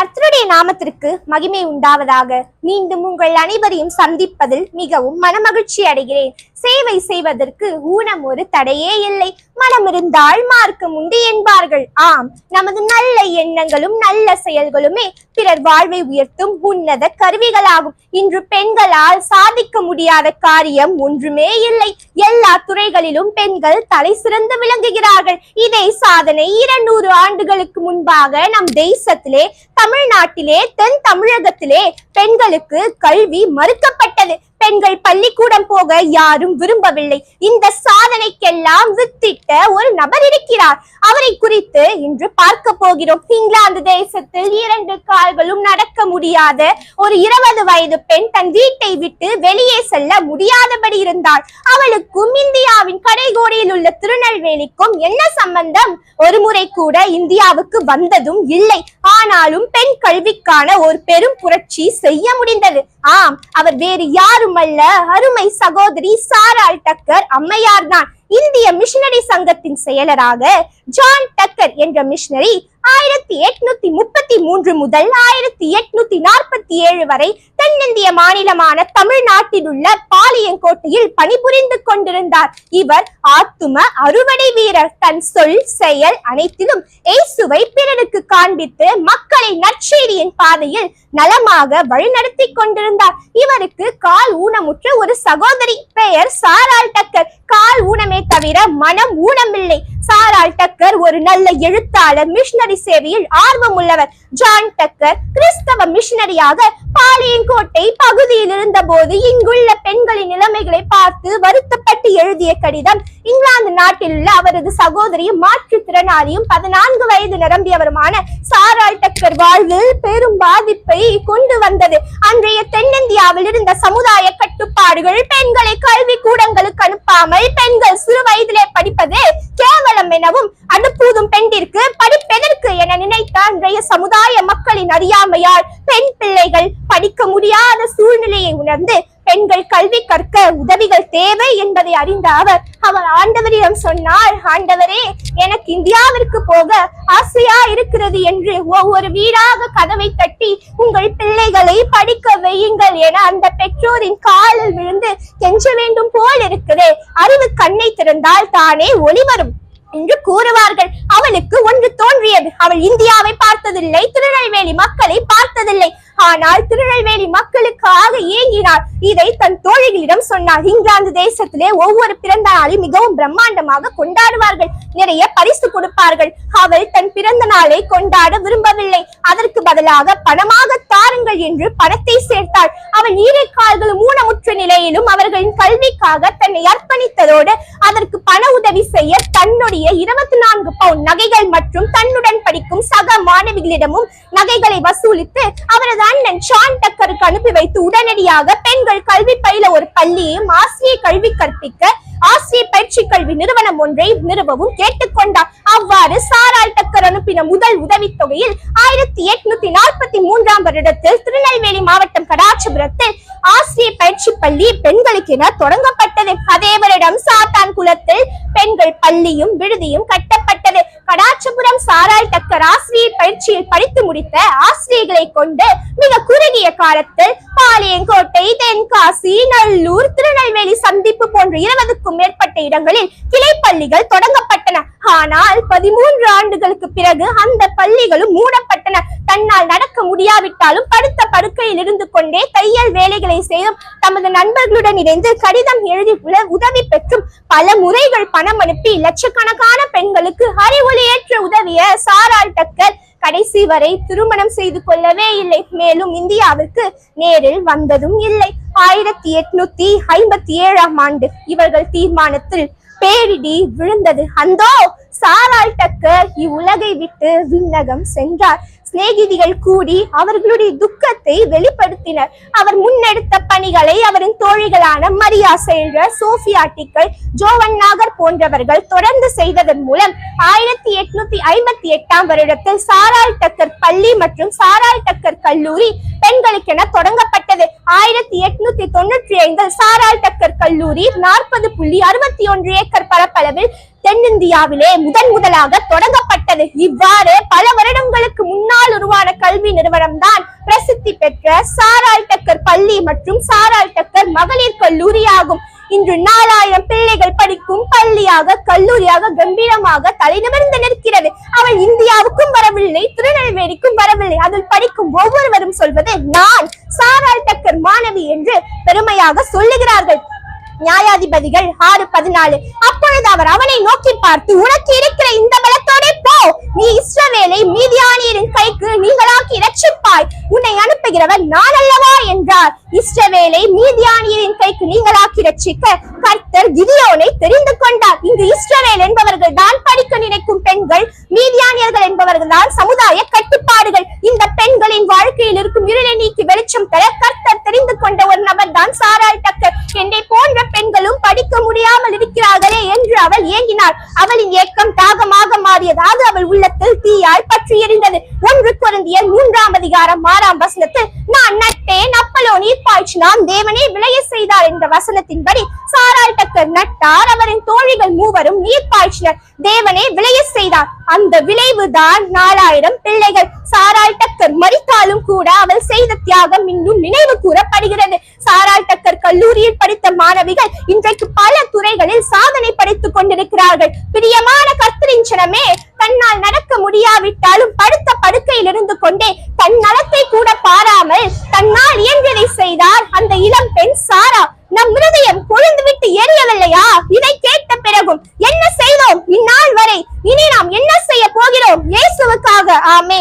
கர்த்தருடைய நாமத்திற்கு மகிமை உண்டாவதாக. மீண்டும் உங்கள் அனைவரையும் சந்திப்பதில் மிகவும் மனமகிழ்ச்சி அடைகிறேன். சேவை செய்வதற்கு ஊனம் ஒரு தடையே இல்லை. மனம் இருந்தால் மார்க்கம் உண்டு என்பார்கள். ஆம் நமது நல்ல எண்ணங்களும் நல்ல செயல்களுமே பிறர் வாழ்வை உயர்த்தும் உன்னத கருவிகளாகும். இன்று பெண்களால் சாதிக்க முடியாத காரியம் ஒன்றுமே இல்லை. எல்லா துறைகளிலும் பெண்கள் தலை சிறந்து விளங்குகிறார்கள். இதே சாதனை இருநூறு ஆண்டுகளுக்கு முன்பாக நம் தேசத்திலே தமிழ்நாட்டிலே தென் தமிழகத்திலே பெண்களுக்கு கல்வி மறுக்கப்பட்டது. பெண்கள் பள்ளிக்கூடம் போக யாரும் விரும்பவில்லை. இந்த சாதனைக்கெல்லாம் வித்திட்ட ஒரு நபர் இருக்கிறார். அவரை குறித்து இன்று பார்க்க போகிறோம். இங்கிலாந்து தேசத்தில் இரண்டு கால்களும் நடக்க முடியாத ஒரு இருபது வயது பெண் தன் வீட்டை விட்டு வெளியே செல்ல முடியாதபடி இருந்தாள். அவளுக்கும் இந்தியாவின் கடைகோடியில் உள்ள திருநெல்வேலிக்கும் என்ன சம்பந்தம்? ஒரு முறை கூட இந்தியாவுக்கு வந்ததும் இல்லை. ஆனாலும் பெண் கல்விக்கான ஒரு பெரும் புரட்சி செய்ய முடிந்தது. ஆம் அவர் வேறு யாருமல்ல. அருமை சகோதரி சாரால் டக்கர் அம்மையார் தான் இந்திய மிஷனரி சங்கத்தின் செயலராக ஜான் டக்கர் என்ற மிஷினரி ஆயிரத்தி எட்நூத்தி முப்பத்தி மூன்று முதல் ஆயிரத்தி எட்நூத்தி நாற்பத்தி ஏழு வரை தென்னிந்திய மாநிலமான தமிழ்நாட்டில் உள்ள பாளையங்கோட்டையில் பணிபுரிந்து கொண்டிருந்தார். இவர் ஆத்தும அறுவடை வீரர். தன் சொல் செயல் அனைத்திலும் இயேசுவை பிறருக்கு காண்பித்து மக்களை நற்செய்தியின் பாதையில் நலமாக வழிநடத்தி கொண்டிருந்தார். இவருக்கு கால் ஊனமுற்ற ஒரு சகோதரி பெயர் சாரால் டக்கர். கால் ஊனமே தவிர மனம் ஊனமில்லை. சாராள் டக்கர் ஒரு நல்ல எழுத்தாளர் மிஷனரி சேவையில் ஆர்வம் உள்ளவர் ஜான் டக்கர் கிறிஸ்தவ மிஷனரியாக பாளையங்கோட்டை பகுதியில் இருந்த போது இங்குள்ள பெண்களின் நிலைமைகளை பார்த்து வருத்தப்பட்டு எழுதிய கடிதம் இங்கிலாந்து நாட்டில் உள்ள அவரது சகோதரியும் மாற்றுத்திறனாளியும் பதினான்கு வயது நிரம்பியவருமான சாரால் டக்கர் வாழ்வில் பெரும் பாதிப்பை கொண்டு வந்தது. அன்றைய தென்னிந்தியாவில் இருந்த சமுதாய கட்டுப்பாடுகள் பெண்களை கல்வி கூடங்களுக்கு அனுப்பாமல் பெண்கள் சிறு வயதிலே படிப்பது எனவும் அனுப்புவதும் பெண்டிற்கு படிப்பெதற்கு என நினைத்த அன்றைய சமுதாய மக்களின் அறியாமையால் பெண் பிள்ளைகள் படிக்க முடியாத சூழ்நிலையை உணர்ந்து பெண்கள் கல்வி கற்க உதவிகள் தேவை என்பதை அறிந்த அவர் அவர் ஆண்டவரிடம் சொன்னார் ஆண்டவரே எனக்கு இந்தியாவிற்கு போக ஆசையா இருக்கிறது என்று ஒவ்வொரு வீடாக கதவை தட்டி உங்கள் பிள்ளைகளை படிக்க வையுங்கள் என அந்த பெற்றோரின் காலில் விழுந்து கெஞ்ச வேண்டும் போல் இருக்குது. அறிவு கண்ணை திறந்தால் தானே ஒளி வரும் என்று கூறுவார்கள். அவளுக்கு ஒன்று தோன்றியது. அவள் இந்தியாவை பார்த்ததில்லை திருநெல்வேலி மக்களை பார்த்ததில்லை. ஆனால் திருநெல்வேலி மக்களுக்கு மக்களுக்காக ஏங்கினார் இதை தன் தோழிகளிடம் சொன்னார் இங்கிலாந்து தேசத்திலே ஒவ்வொரு பிறந்த நாளையும் மிகவும் பிரம்மாண்டமாக கொண்டாடுவார்கள். நிறைய பரிசு கொடுப்பார்கள். அவள் தன் பிறந்த நாளை கொண்டாட விரும்பவில்லை. அதற்கு பதிலாக பணமாக தாருங்கள் என்று பணத்தை சேர்த்தாள். அவள் ஈரை கால்கள் ஊனமுற்ற நிலையிலும் அவர்களின் கல்விக்காக தன்னை அர்ப்பணித்ததோடு அதற்கு பண உதவி செய்ய தன்னுடைய இருபத்தி நான்கு பவுன் நகைகள் மற்றும் தன்னுடன் படிக்கும் சக மாணவிகளிடமும் நகைகளை வசூலித்து அவரது அண்ணன் ஷான் டக்கருக்கு அனுப்பி வைத்து உடனடியாக பெண்கள் கல்வி பயில ஒரு பள்ளியையும் ஆசிரிய கல்வி கற்பிக்க ஆசிரியர் பயிற்சி கல்வி நிறுவனம் ஒன்றை நிறுவவும் கேட்டுக்கொண்டார். அவ்வாறு சாரால் டக்கர் அனுப்பின முதல் உதவித்தொகையில் ஆயிரத்தி எட்நூத்தி நாற்பத்தி மூன்றாம் வருடத்தில் திருநெல்வேலி மாவட்டம் கடாட்சிபுரத்தில் ஆசிரியர் பயிற்சி பள்ளி பெண்களுக்கென தொடங்கப்பட்டது. அதே வருடம் சாத்தான் குளத்தில் பெண்கள் பள்ளியும் விடுதியும் கட்ட படாச்சபுரம் சாராய் டக்கர் ஆசிரியர் பயிற்சியில் படித்து முடித்த ஆசிரியர்களை கொண்டு மிக குறுகிய காலத்தில் பாளையங்கோட்டை தென்காசி நல்லூர் திருநெல்வேலி சந்திப்பு போன்ற இருபதுக்கும் மேற்பட்ட இடங்களில் கிளைப்பள்ளிகள் தொடங்கப்பட்டன. ஆனால் பதிமூன்று ஆண்டுகளுக்கு பிறகு அந்த பள்ளிகளும் மூடப்பட்டன. தன்னால் நடக்க முடியாவிட்டாலும் படுத்த படுக்கையில் இருந்து கொண்டே தையல் வேலைகளை செய்தும் தமது நண்பர்களுடன் இணைந்து கடிதம் எழுதி உதவி பெற்றும் பல முறைகள் பணம் அனுப்பி லட்சக்கணக்கான பெண்களுக்கு அறிவொளி உதவிய சாரால் டக்கர் கடைசி வரை திருமணம் செய்து கொள்ளவே இல்லை. மேலும் இந்தியாவிற்கு நேரில் வந்ததும் இல்லை. ஆயிரத்தி எட்நூத்தி ஐம்பத்தி ஏழாம் ஆண்டு இவர்கள் தீர்மானத்தில் பேரிடி விழுந்தது. அந்தோ சாராள் டக்கர் இவ்வுலகை விட்டு விண்ணகம் சென்றார். சிநேகிதிகள் கூடி அவர்களுடைய துக்கத்தை வெளிப்படுத்தினர். அவர் முன்னெடுத்த பணிகளை அவரின் தோழிகளான மரியா செல்வர் சோஃபியா ஜோவன் நாகர் போன்றவர்கள் தொடர்ந்து செய்ததன் மூலம் ஆயிரத்தி எட்நூத்தி ஐம்பத்தி எட்டாம் வருடத்தில் சாராள் டக்கர் பள்ளி மற்றும் சாராள் டக்கர் கல்லூரி பெண்களுக்கென தொடங்கப்பட்டது. ஆயிரத்தி எட்நூத்தி தொண்ணூற்றி ஐந்தில் சாரால் டக்கர் கல்லூரி நாற்பது புள்ளி அறுபத்தி ஒன்று ஏக்கர் பரப்பளவில் தென்னிந்தியாவிலே முதன் முதலாக தொடங்கப்பட்டது. இவ்வாறு பல வருடங்களுக்கு முன்னால் உருவான கல்வி நிறுவனம் தான் பிரசித்தி பெற்ற சாரால் டக்கர் பள்ளி மற்றும் சாரால் டக்கர் மகளிர் கல்லூரி ஆகும் இன்று நாலாயிரம் பிள்ளைகள் படிக்கும் பள்ளியாக கல்லூரியாக கம்பீரமாக தலைநிமிர்ந்து நிற்கிறது. அவள் இந்தியாவுக்கும் வரவில்லை திருநெல்வேலிக்கும் வரவில்லை. அதில் படிக்கும் ஒவ்வொருவரும் சொல்வது நான் சாரால் டக்கர் மாணவி என்று பெருமையாக சொல்லுகிறார்கள். நியாயாதிபதிகள் ஆறு பதினாலு. அப்பொழுது அவர் அவனை நோக்கி பார்த்து உனக்கு இருக்கிற இந்த பலத்தோட போ. நீ இஸ்ரவேலை மீதியானியரின் கைக்கு நீங்களாக்கி இரட்சிப்பாய். உன்னை அனுப்புகிறவர் நான் அல்லவா? என்றார். இஸ்ரவேலை மீதியானியரின் கைக்கு நீங்களாக்கி இரட்சிக்க கர்த்தர் கிதியோனை தெரிந்து கொண்டார். இங்கு இஸ்ரவேல் என்பவர்கள் தான் படிக்க நினைக்கும் பெண்கள் மீதியானியர்கள் என்பவர்கள் தான் சமுதாய கட்டுப்பாடுகள். இந்த பெண்களின் வாழ்க்கையில் இருக்கும் இருளை நீக்கி வெளிச்சம் தர கர்த்தர் தெரிந்து கொண்ட ஒரு நபர் தான் சாராள் டக்கர் என்னை படிக்க முடியாமல் இருக்கிறார்களே என்று அவள் ஏங்கினாள். அவளின் ஏக்கம் தாகமாக மாறியதாக அவள் உள்ளத்தில் தீயாய் பற்றி எறிந்தது ஒன்று குருந்தியர் மூன்றாம் அதிகாரம் ஆறாம் வசனத்தில் நான் நட்டேன் அப்பலோ நீர் பாய்ச்சினான் தேவனே விளைய செய்தார் என்ற வசனத்தின்படி சாரால் டக்கர் நட்டார். அவரின் தோழிகள் மூவரும் நீர் பாய்ச்சினர் தேவனே விளைய செய்தார். அந்த விளைவுதான் நாலாயிரம் பிள்ளைகள். சாரா டக்கர் மறித்தாலும் கூட அவள் செய்த தியாகம் இன்னும் நினைவு கூறப்படுகிறது. சாராள் டக்கர் கல்லூரியில் படித்த மாணவிகள் இன்றைக்கு பல துறைகளில் சாதனை படைத்துக் கொண்டிருக்கிறார்கள். பிரியமான கர்த்தரின் சனமே தன்னால் நடக்க முடியாவிட்டாலும் படுத்த படுக்கையில் இருந்து கொண்டே தன் நலத்தை கூட பாராமல் தன்னால் இயன்றதை செய்தார் அந்த இளம் பெண் சாரா நம் இருதயம் கொழுந்து விட்டு எரியவில்லையா? இதை கேட்ட பிறகும் என்ன செய்தோம்? இந்நாள் வரை இனி நாம் என்ன செய்ய போகிறோம்? இயேசுவுக்காக ஆமே